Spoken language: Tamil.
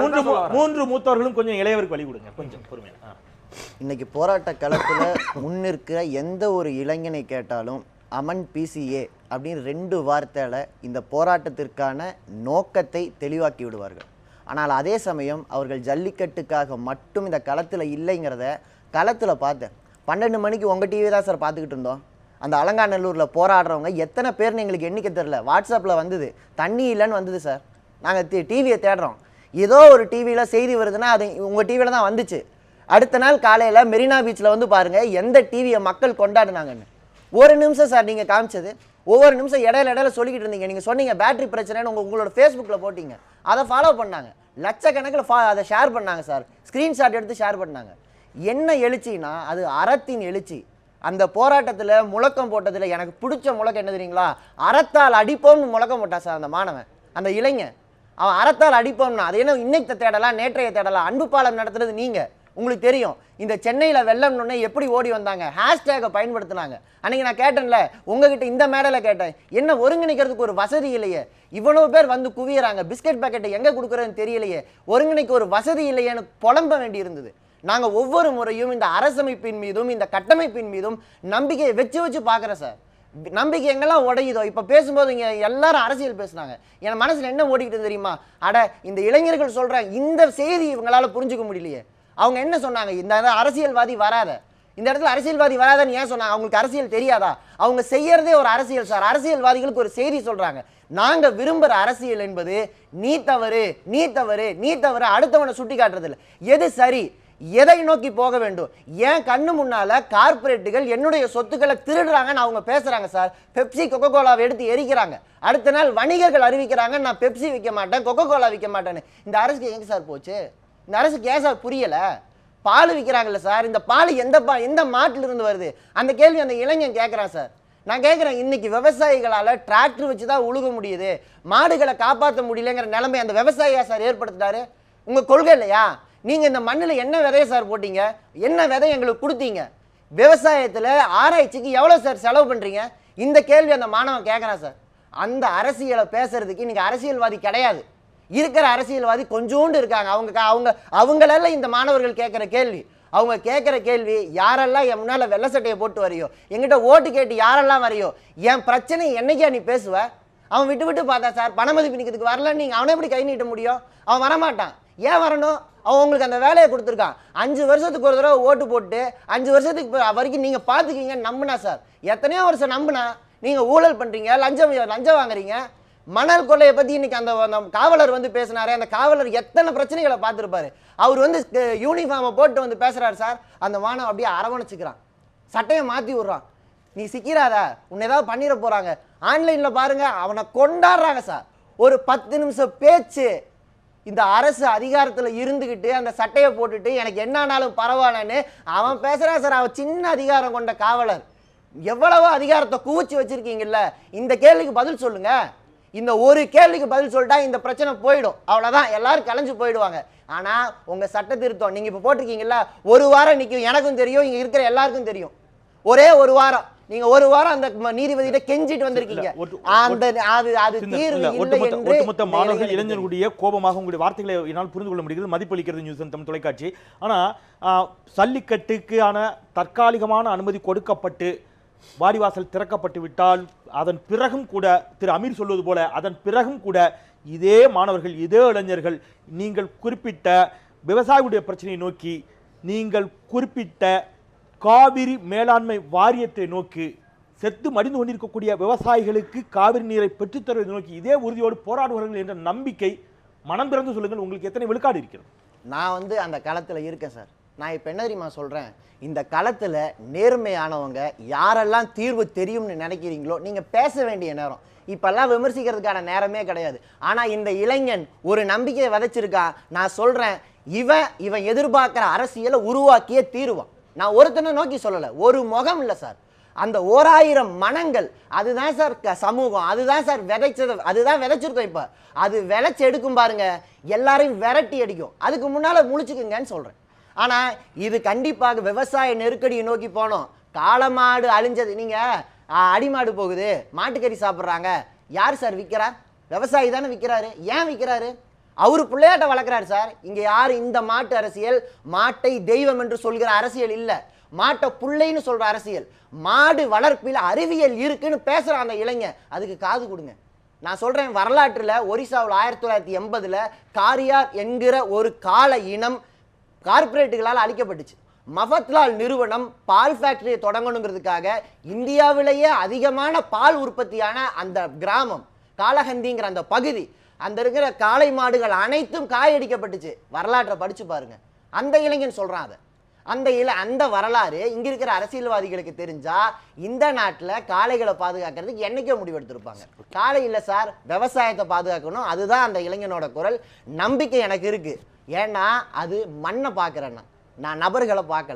மூன்று. மூன்று மூத்தவர்களும் கொஞ்சம் இளையவருக்கு வழி கொடுங்க. கொஞ்சம் பொறுமையா. ஆ. இன்னைக்கு போராட்ட களத்துல முன்னிற்கிற எந்த ஒரு இளைஞனை கேட்டாலும் அமன் பிசிஏ அப்படின்னு ரெண்டு வார்த்தையில இந்த போராட்டத்திற்கான நோக்கத்தை தெளிவாக்கி விடுவார்கள். ஆனால் அதே சமயம் அவர்கள் ஜல்லிக்கட்டுக்காக மட்டும் இந்த களத்துல இல்லைங்கிறத களத்துல பார்த்தேன் பன்னெண்டு மணிக்கு உங்க டிவி தான் சார் பார்த்துக்கிட்டு இருந்தோம். அந்த அலங்காநல்லூர்ல போராடுறவங்க எத்தனை பேர்னு எங்களுக்கு எண்ணிக்கை தெரில வாட்ஸ்அப்ல வந்தது. தண்ணி இல்லைன்னு வந்தது சார். நாங்கள் டிவியை தேடுறோம். ஏதோ ஒரு டிவியில் செய்தி வருதுன்னா அது உங்கள் டிவியில் தான் வந்துச்சு. அடுத்த நாள் காலையில் மெரினா பீச்சில் வந்து பாருங்கள் எந்த டிவியை மக்கள் கொண்டாடினாங்கன்னு. ஒரு நிமிஷம் சார் நீங்கள் காமிச்சது. ஒவ்வொரு நிமிஷம் இடையில இடையில சொல்லிக்கிட்டு இருந்தீங்க. நீங்கள் சொன்னீங்க பேட்டரி பிரச்சனைன்னு உங்கள் உங்களோட ஃபேஸ்புக்கில் போட்டிங்க. அதை ஃபாலோ பண்ணாங்க. லட்சக்கணக்கில் ஃபா அதை ஷேர் பண்ணாங்க சார். ஸ்க்ரீன்ஷாட் எடுத்து ஷேர் பண்ணாங்க. என்ன எழுச்சின்னா அது அறத்தின் எழுச்சி. அந்த போராட்டத்தில் முழக்கம் போட்டதில் எனக்கு பிடிச்ச முழக்கம் என்ன தெரியுங்களா? அறத்தால் அடிப்போம்னு முழக்கம் போட்டான் சார் அந்த மாணவன். அந்த இளைஞன். அவன் அறத்தால் அடிப்போம்னா அது என்ன இன்னைக்கு தேடலாம் நேற்றைய தேடலாம். அன்பு பாலம் நடத்துறது நீங்கள் உங்களுக்கு தெரியும். இந்த சென்னையில் வெள்ளம்னு எப்படி ஓடி வந்தாங்க? ஹேஷ்டேகை பயன்படுத்தினாங்க. அன்றைக்கி நான் கேட்டேன்ல உங்ககிட்ட இந்த மேடையில் கேட்டேன். என்ன ஒருங்கிணைக்கிறதுக்கு ஒரு வசதி இல்லையே. இவ்வளோ பேர் வந்து குவியறாங்க. பிஸ்கட் பாக்கெட்டை எங்கே கொடுக்குறதுன்னு தெரியலையே. ஒருங்கிணைக்கு ஒரு வசதி இல்லையேன்னு புலம்ப வேண்டி இருந்தது நாங்கள் ஒவ்வொரு முறையும் இந்த அரசமைப்பின் மீதும் இந்த கட்டமைப்பின் மீதும் நம்பிக்கையை வச்சு வச்சு பார்க்குறேன் சார். நம்பிக்கை எங்கெல்லாம் உடையுதோ? இப்போ பேசும்போது இங்கே எல்லாரும் அரசியல் பேசுனாங்க என் மனசில் என்ன ஓடிக்கிட்டு தெரியுமா? அட இந்த இளைஞர்கள் சொல்கிற இந்த செய்தி இவங்களால் புரிஞ்சுக்க முடியலையே. அவங்க என்ன சொன்னாங்க? இந்த இடத்துல அரசியல்வாதி வராத. இந்த இடத்துல அரசியல்வாதி வராதன்னு ஏன் சொன்னாங்க? அவங்களுக்கு அரசியல் தெரியாதா? அவங்க செய்யறதே ஒரு அரசியல் சார். அரசியல்வாதிகளுக்கு ஒரு செய்தி சொல்றாங்க. நாங்க விரும்புற அரசியல் என்பது நீ தவறு நீ தவறு நீ தவறு அடுத்தவனை சுட்டி காட்டுறது எது சரி? எதை நோக்கி போக வேண்டும்? ஏன் கண்ணு முன்னால கார்ப்பரேட்டுகள் என்னுடைய சொத்துக்களை திருடுறாங்கன்னு அவங்க பேசுறாங்க சார்? பெப்சி கொக்கோ கோலாவை எடுத்து எரிக்கிறாங்க. அடுத்த நாள் வணிகர்கள் அறிவிக்கிறாங்க நான் பெப்சி விற்க மாட்டேன் கொக்கோ கோலா விற்க மாட்டேன்னு. இந்த அரசுக்கு எங்க சார் போச்சு? இந்த அரசுக்கு ஏன் சார் புரியல? பால் விற்கிறாங்கல்ல சார் இந்த பால் எந்த பா எந்த மாட்டிலிருந்து வருது? அந்த கேள்வி அந்த இளைஞன் கேட்குறான் சார். நான் கேட்குறேன் இன்னைக்கு விவசாயிகளால் டிராக்டர் வச்சு தான் உழுக முடியுது. மாடுகளை காப்பாற்ற முடியலங்கிற நிலைமை அந்த விவசாயியா சார் ஏற்படுத்துட்டாரு? உங்கள் கொள்கை இல்லையா? நீங்கள் இந்த மண்ணில் என்ன விதையை சார் போட்டீங்க? என்ன விதை எங்களுக்கு கொடுத்தீங்க? விவசாயத்தில் ஆராய்ச்சிக்கு எவ்வளோ சார் செலவு பண்ணுறீங்க இந்த கேள்வி அந்த மாணவன் கேட்குறான் சார் அந்த அரசியலை பேசுறதுக்கு இன்றைக்கி அரசியல்வாதி கிடையாது. இருக்கிற அரசியல்வாதி கொஞ்சோண்டு இருக்காங்க. அவங்க அவங்க அவங்களால இந்த மாணவர்கள் கேட்குற கேள்வி. அவங்க கேட்குற கேள்வி யாரெல்லாம் என் முன்னால் வெள்ளை சட்டையை போட்டு வரையோ? எங்கிட்ட ஓட்டு கேட்டு யாரெல்லாம் வரையோ? என் பிரச்சனை என்னைக்கா நீ பேசுவ? அவன் விட்டு விட்டு பார்த்தா சார் பண மதிப்பு நிற்கிறதுக்கு வரல நீங்கள் அவனை எப்படி கை நீட்ட முடியும்? அவன் வரமாட்டான். ஏன் வரணும்? அவன் உங்களுக்கு அந்த வேலையை கொடுத்துருக்கான். அஞ்சு வருஷத்துக்கு ஒரு தடவை ஓட்டு போட்டு அஞ்சு வருஷத்துக்கு வரைக்கும் நீங்கள் பார்த்துக்கீங்க நம்பினா சார் எத்தனையோ வருஷம் நம்பினா நீங்கள் ஊழல் பண்ணுறீங்க லஞ்சம் லஞ்சம் வாங்குறீங்க. மணல் கொள்ளையை பற்றி இன்னைக்கு அந்த அந்த காவலர் வந்து பேசினாரு. அந்த காவலர் எத்தனை பிரச்சனைகளை பார்த்துருப்பாரு. அவர் வந்து யூனிஃபார்மை போட்டு வந்து பேசுகிறாரு சார் அந்த மாணவன் அப்படியே அரவணைச்சிக்கிறான். சட்டையை மாற்றி விட்றான். நீ சிக்கிறாத உன்னை ஏதாவது பண்ணிட போகிறாங்க ஆன்லைனில் பாருங்கள் அவனை கொண்டாடுறாங்க சார் ஒரு பத்து நிமிஷம் பேச்சு இந்த அரசு அதிகாரத்தில் இருந்துக்கிட்டு அந்த சட்டையை போட்டுட்டு எனக்கு என்னானாலும் பரவாயில்லன்னு அவன் பேசுகிறான் சார். அவன் சின்ன அதிகாரம் கொண்ட காவலர். எவ்வளவோ அதிகாரத்தை குவிச்சு வச்சுருக்கீங்கல்ல? இந்த கேள்விக்கு பதில் சொல்லுங்கள் இந்த ஒரு கேள்விக்கு பதில் சொல்லிட்டா இந்த பிரச்சனை போயிடும். அவ்வளோதான் எல்லாரும் கலைஞ்சு போயிடுவாங்க. ஆனால் உங்கள் சட்ட திருத்தம் நீங்கள் இப்போ போட்டிருக்கீங்கல்ல ஒரு வாரம் நிற்கும் எனக்கும் தெரியும் இங்கே இருக்கிற எல்லாருக்கும் தெரியும். ஒரே ஒரு வாரம். நீங்க ஒரு வாரம் அந்த நீதிபதிகிட்ட கெஞ்சிட்டு வந்திருக்கீங்க. அந்த அது அது தீர்வு ஒட்டுமொத்த மாணவர்கள். இளைஞர்களுடைய கோபமாக உங்களுடைய வார்த்தைகளை என்னால் புரிந்து கொள்ள முடிகிறது. மதிப்பளிக்கிறது நியூஸ் தமிழ் தொலைக்காட்சி. ஆனா ஆ, சல்லிக்கட்டுக்கான தற்காலிகமான அனுமதி கொடுக்கப்பட்டு வாடிவாசல் திறக்கப்பட்டு விட்டால் அதன் பிறகும் கூட திரு அமீர் சொல்வது போல அதன் பிறகும் கூட இதே மாணவர்கள் இதே இளைஞர்கள் நீங்கள் குறிப்பிட்ட விவசாயிகளுடைய பிரச்சனையை நோக்கி நீங்கள் குறிப்பிட்ட காவிரி மேலாண்மை வாரியத்தை நோக்கி செத்து மடிந்து கொண்டிருக்கக்கூடிய விவசாயிகளுக்கு காவிரி நீரை பெற்றுத்தருவதை நோக்கி இதே உறுதியோடு போராடுவார்கள் என்ற நம்பிக்கை மனம் திறந்து சொல்லுங்கள் உங்களுக்கு எத்தனை விழுக்காடு இருக்கிறது? நான் வந்து அந்த காலத்தில் இருக்கேன் சார். நான் இப்போ என்ன தெரியுமா சொல்கிறேன் இந்த காலத்தில் நேர்மையானவங்க யாரெல்லாம் தீர்வு தெரியும்னு நினைக்கிறீங்களோ நீங்கள் பேச வேண்டிய நேரம். இப்பெல்லாம் விமர்சிக்கிறதுக்கான நேரமே கிடையாது. ஆனால் இந்த இளைஞன் ஒரு நம்பிக்கையை விதைச்சிருக்கா நான் சொல்கிறேன் இவன் இவன் எதிர்பார்க்குற அரசியலை உருவாக்கியே தீருவான். நான் ஒருத்தனை நோக்கி சொல்லலை ஒரு முகம் இல்லை சார். அந்த ஓராயிரம் மனங்கள் அதுதான் சார் க- சமூகம் அதுதான் சார் விதைச்சது அதுதான் விதைச்சிருக்கோம் இப்போ. அது விளைச்சி எடுக்கும் பாருங்க எல்லாரையும் விரட்டி அடிக்கும். அதுக்கு முன்னால் முழிச்சுக்குங்கன்னு சொல்கிறேன் ஆனால் இது கண்டிப்பாக விவசாய நெருக்கடியை நோக்கி போனோம். காளமாடு அழிஞ்சது நீங்கள் அடிமாடு போகுது மாட்டுக்கறி சாப்பிட்றாங்க. யார் சார் விற்கிறா விவசாயி தானே விற்கிறாரு? ஏன் விற்கிறாரு? அவர் பிள்ளையாட்ட வளர்க்குறாரு சார். இங்கே யார் இந்த மாட்டு அரசியல்? மாட்டை தெய்வம் என்று சொல்கிற அரசியல் இல்லை. மாட்டை புள்ளைன்னு சொல்கிற அரசியல். மாடு வளர்ப்பில் அறிவியல் இருக்குன்னு பேசுகிற அந்த இளைஞர் அதுக்கு காது கொடுங்க. நான் சொல்கிறேன் வரலாற்றில் ஒரிசாவில் ஆயிரத்தி தொள்ளாயிரத்தி எண்பதில் காரியார் என்கிற ஒரு கால இனம் கார்ப்பரேட்டுகளால் அழிக்கப்பட்டுச்சு. மஃபத்லால் நிறுவனம் பால் ஃபேக்டரியை தொடங்கணுங்கிறதுக்காக இந்தியாவிலேயே அதிகமான பால் உற்பத்தியான அந்த கிராமம் காலஹந்திங்கிற அந்த பகுதி அந்த இருக்கிற காளை மாடுகள் அனைத்தும் காயடிக்கப்பட்டுச்சு. வரலாற்றை படித்து பாருங்க. அந்த இளைஞன் சொல்கிறான் அதை. அந்த இல அந்த வரலாறு இங்க இருக்கிற அரசியல்வாதிகளுக்கு தெரிஞ்சா இந்த நாட்டில் காளைகளை பாதுகாக்கிறதுக்கு என்னைக்கோ முடிவெடுத்திருப்பாங்க. காளை இல்லை சார் விவசாயத்தை பாதுகாக்கணும். அதுதான் அந்த இளைஞனோட குரல். நம்பிக்கை எனக்கு இருக்கு. ஏன்னா அது மண்ணை பார்க்குறேன்னா. நான் நபர்களை பார்க்கல.